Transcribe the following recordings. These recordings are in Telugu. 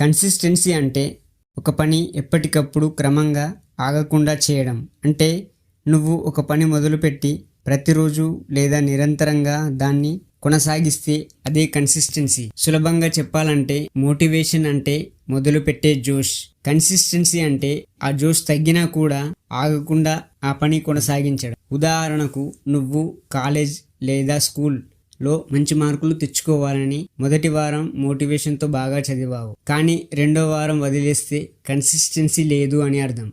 కన్సిస్టెన్సీ అంటే ఒక పని ఎప్పటికప్పుడు క్రమంగా ఆగకుండా చేయడం. అంటే నువ్వు ఒక పని మొదలుపెట్టి ప్రతిరోజు లేదా నిరంతరంగా దాన్ని కొనసాగిస్తే అదే కన్సిస్టెన్సీ. సులభంగా చెప్పాలంటే మోటివేషన్ అంటే మొదలుపెట్టే జోష్. కన్సిస్టెన్సీ అంటే ఆ జోష్ తగ్గినా కూడా ఆగకుండా ఆ పని కొనసాగించడం. ఉదాహరణకు నువ్వు కాలేజ్ లేదా స్కూల్ లో మంచి మార్కులు తెచ్చుకోవాలని మొదటి వారం మోటివేషన్తో బాగా చదివావు. కానీ రెండో వారం వదిలేస్తే కన్సిస్టెన్సీ లేదు అని అర్థం.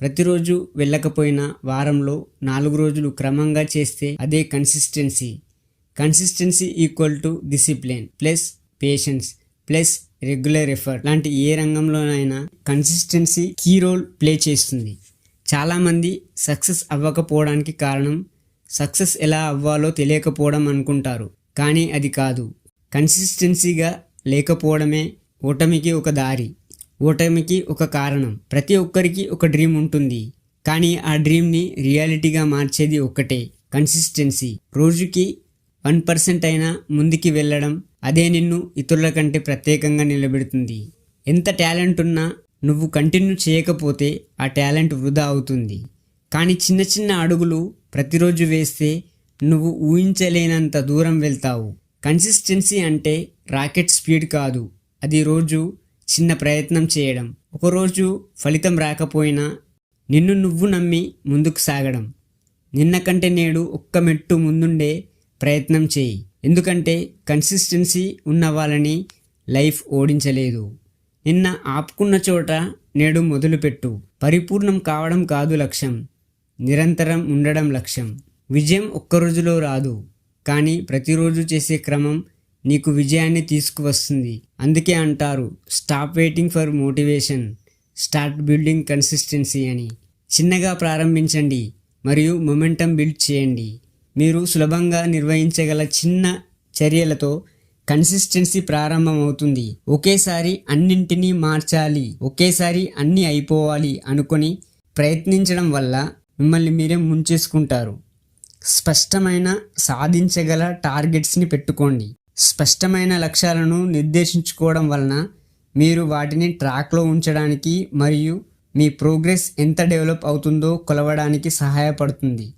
ప్రతిరోజు వెళ్ళకపోయినా వారంలో నాలుగు రోజులు క్రమంగా చేస్తే అదే consistency consistency equal to discipline plus patience plus regular effort లాంటి ఏ రంగంలోనైనా కన్సిస్టెన్సీ కీ రోల్ ప్లే చేస్తుంది. చాలామంది సక్సెస్ అవ్వకపోవడానికి కారణం సక్సెస్ ఎలా అవ్వాలో తెలియకపోవడం అనుకుంటారు కానీ అది కాదు. కన్సిస్టెన్సీగా లేకపోవడమే ఓటమికి ఒక దారి ఓటమికి ఒక కారణం. ప్రతి ఒక్కరికి ఒక డ్రీమ్ ఉంటుంది కానీ ఆ డ్రీమ్ని రియాలిటీగా మార్చేది ఒక్కటే కన్సిస్టెన్సీ. రోజుకి వన్ పర్సెంట్ అయినా ముందుకి వెళ్ళడం అదే నిన్ను ఇతరుల కంటే ప్రత్యేకంగా నిలబెడుతుంది. ఎంత టాలెంట్ ఉన్నా నువ్వు కంటిన్యూ చేయకపోతే ఆ టాలెంట్ వృధా అవుతుంది. కానీ చిన్న చిన్న అడుగులు ప్రతిరోజు వేస్తే నువ్వు ఊహించలేనంత దూరం వెళ్తావు. కన్సిస్టెన్సీ అంటే రాకెట్ స్పీడ్ కాదు. అది రోజు చిన్న ప్రయత్నం చేయడం. ఒకరోజు ఫలితం రాకపోయినా నిన్ను నువ్వు నమ్మి ముందుకు సాగడం. నిన్న కంటే నేడు ఒక్క మెట్టు ముందుండే ప్రయత్నం చేయి. ఎందుకంటే కన్సిస్టెన్సీ ఉన్న వాళ్ళని లైఫ్ ఓడించలేదు. నిన్న ఆపుకున్న చోట నేడు మొదలుపెట్టు. పరిపూర్ణం కావడం కాదు లక్ష్యం. నిరంతరం ఉండడం లక్ష్యం. విజయం ఒక్క రోజులో రాదు కానీ ప్రతిరోజు చేసే క్రమం నీకు విజయాన్ని తీసుకువస్తుంది. అందుకే అంటారు stop waiting for motivation start building consistency అని. చిన్నగా ప్రారంభించండి మరియు మొమెంటం బిల్డ్ చేయండి. మీరు సులభంగా నిర్వహించగల చిన్న చర్యలతో కన్సిస్టెన్సీ ప్రారంభమవుతుంది. ఒకేసారి అన్నింటినీ మార్చాలి ఒకేసారి అన్నీ అయిపోవాలి అనుకొని ప్రయత్నించడం వల్ల మిమ్మల్ని మీరే ముంచేసుకుంటారు. స్పష్టమైన సాధించగల టార్గెట్స్ని పెట్టుకోండి. స్పష్టమైన లక్ష్యాలను నిర్దేశించుకోవడం వలన మీరు వాటిని ట్రాక్లో ఉంచడానికి మరియు మీ ప్రోగ్రెస్ ఎంత డెవలప్ అవుతుందో కొలవడానికి సహాయపడుతుంది.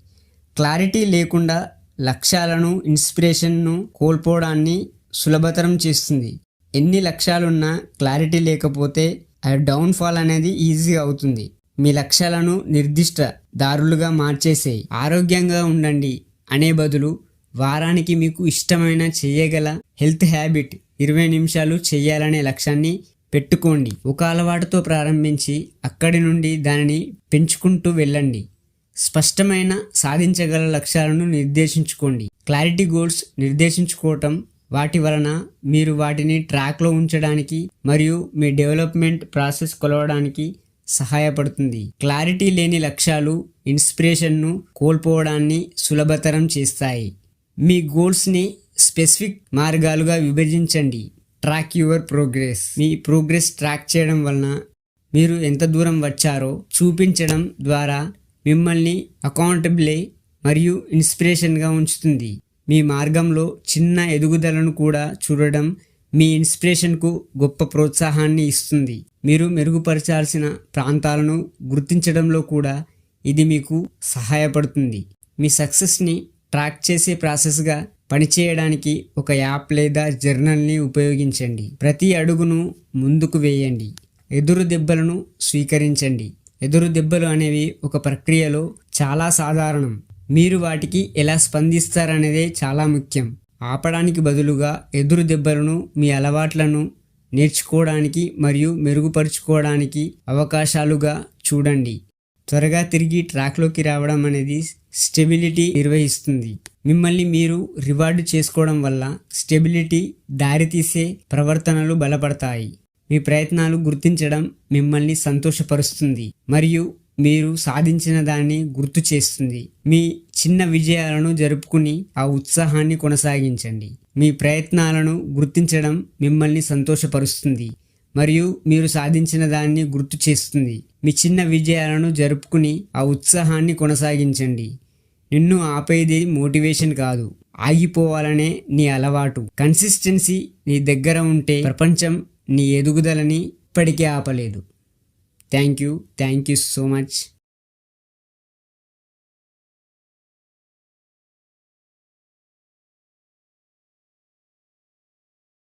క్లారిటీ లేకుండా లక్ష్యాలను ఇన్స్పిరేషన్ను కోల్పోవడాన్ని సులభతరం చేస్తుంది. ఎన్ని లక్ష్యాలున్నా క్లారిటీ లేకపోతే ఆ డౌన్ఫాల్ అనేది ఈజీ అవుతుంది. మీ లక్ష్యాలను నిర్దిష్ట దారులుగా మార్చేసే ఆరోగ్యంగా ఉండండి. అనే బదులు వారానికి మీకు ఇష్టమైన చేయగల హెల్త్ హ్యాబిట్ ఇరవై నిమిషాలు చేయాలనే లక్ష్యాన్ని పెట్టుకోండి. ఒక అలవాటుతో ప్రారంభించి అక్కడి నుండి దానిని పెంచుకుంటూ వెళ్ళండి. స్పష్టమైన సాధించగల లక్ష్యాలను నిర్దేశించుకోండి. క్లారిటీ గోల్స్ నిర్దేశించుకోవటం వాటి వలన మీరు వాటిని ట్రాక్లో ఉంచడానికి మరియు మీ డెవలప్మెంట్ ప్రాసెస్ కొలవడానికి సహాయపడుతుంది. క్లారిటీ లేని లక్ష్యాలు ఇన్స్పిరేషన్ను కోల్పోవడాన్ని సులభతరం చేస్తాయి. మీ గోల్స్ని స్పెసిఫిక్ మార్గాలుగా విభజించండి. Track your progress. Me progress track చేయడం వలన మీరు ఎంత దూరం వచ్చారో చూపించడం ద్వారా మిమ్మల్ని అకౌంటబులే మరియు ఇన్స్పిరేషన్గా ఉంచుతుంది. మీ మార్గంలో చిన్న ఎదుగుదలను కూడా చూడడం మీ ఇన్స్పిరేషన్కు గొప్ప ప్రోత్సాహాన్ని ఇస్తుంది. మీరు మెరుగుపరచాల్సిన ప్రాంతాలను గుర్తించడంలో కూడా ఇది మీకు సహాయపడుతుంది. మీ సక్సెస్ని ట్రాక్ చేసే ప్రాసెస్గా పనిచేయడానికి ఒక యాప్ లేదా జర్నల్ని ఉపయోగించండి. ప్రతి అడుగును ముందుకు వేయండి. ఎదురు దెబ్బలను స్వీకరించండి. ఎదురు దెబ్బలు అనేవి ఒక ప్రక్రియలో చాలా సాధారణం. మీరు వాటికి ఎలా స్పందిస్తారనేదే చాలా ముఖ్యం. ఆపడానికి బదులుగా ఎదురు దెబ్బలను మీ అలవాట్లను నేర్చుకోవడానికి మరియు మెరుగుపరుచుకోవడానికి అవకాశాలుగా చూడండి. త్వరగా తిరిగి ట్రాక్లోకి రావడం అనేది స్టెబిలిటీ నిర్వహిస్తుంది. మిమ్మల్ని మీరు రివార్డు చేసుకోవడం వల్ల స్టెబిలిటీ దారితీసే ప్రవర్తనలు బలపడతాయి. మీ ప్రయత్నాలు గుర్తించడం మిమ్మల్ని సంతోషపరుస్తుంది మరియు మీరు సాధించిన దాన్ని గుర్తు చేస్తుంది. మీ చిన్న విజయాలను జరుపుకుని ఆ ఉత్సాహాన్ని కొనసాగించండి. మీ ప్రయత్నాలను గుర్తించడం మిమ్మల్ని సంతోషపరుస్తుంది మరియు మీరు సాధించిన దాన్ని గుర్తు చేస్తుంది. మీ చిన్న విజయాలను జరుపుకుని ఆ ఉత్సాహాన్ని కొనసాగించండి. నిన్ను ఆపేది మోటివేషన్ కాదు. ఆగిపోవాలనే నీ అలవాటు. కన్సిస్టెన్సీ నీ దగ్గర ఉంటే ప్రపంచం నీ ఎదుగుదలని ఇప్పటికే ఆపలేదు. Thank you. Thank you so much.